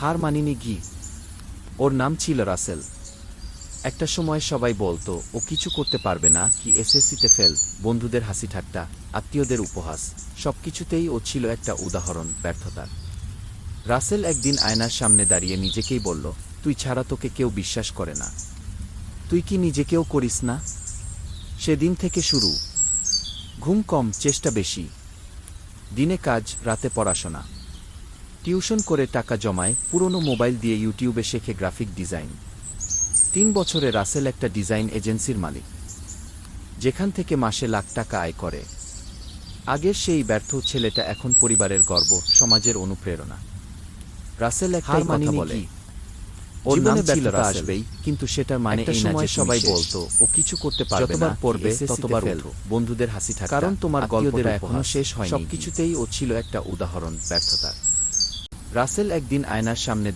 হার মানিনি গি ওর নাম ছিল রাসেল। একটা সময় সবাই বলতো, ও কিছু করতে পারবে না, কি এসএসসিতে ফেল, বন্ধুদের হাসি ঠাট্টা, আত্মীয়দের উপহাস, সবকিছুতেই ও ছিল একটা উদাহরণ ব্যর্থতার। রাসেল একদিন আয়নার সামনে দাঁড়িয়ে নিজেকেই বলল, তুই ছাড়া তোকে কেউ বিশ্বাস করে না। তুই কি নিজেকেও করিস না? সেদিন থেকে শুরু। ঘুম কম, চেষ্টা বেশি। দিনে কাজ, রাতে পড়াশোনা। টিউশন করে টাকা জমায় পুরনো মোবাইল দিয়ে ইউটিউবে শেখে গ্রাফিক ডিজাইন। তিন বছরে রাসেল একটা ডিজাইন এজেন্সির মালিক। যেখান থেকে মাসে লাখ টাকা আয় করে। আগের সেই ব্যর্থ ছেলেটা এখন পরিবারের গর্ব সমাজের অনুপ্রেরণা। রাসেল হার কথা মানিনি বলে ওর নামে ছিল ব্যর্থতা আসবেই, কিন্তু সেটার মানে এই না যে সবাই বলতো, ও কিছু করতে পারবে না পড়বে, ততবার উঠো। বন্ধুদের হাসি ঠাট্টা কারণ তোমার গল্পটা এখনও শেষ হয়নি। সবকিছুতেই ও ছিল একটা উদাহরণ ব্যর্থতার। রাসেল একদিন আয়নার সামনে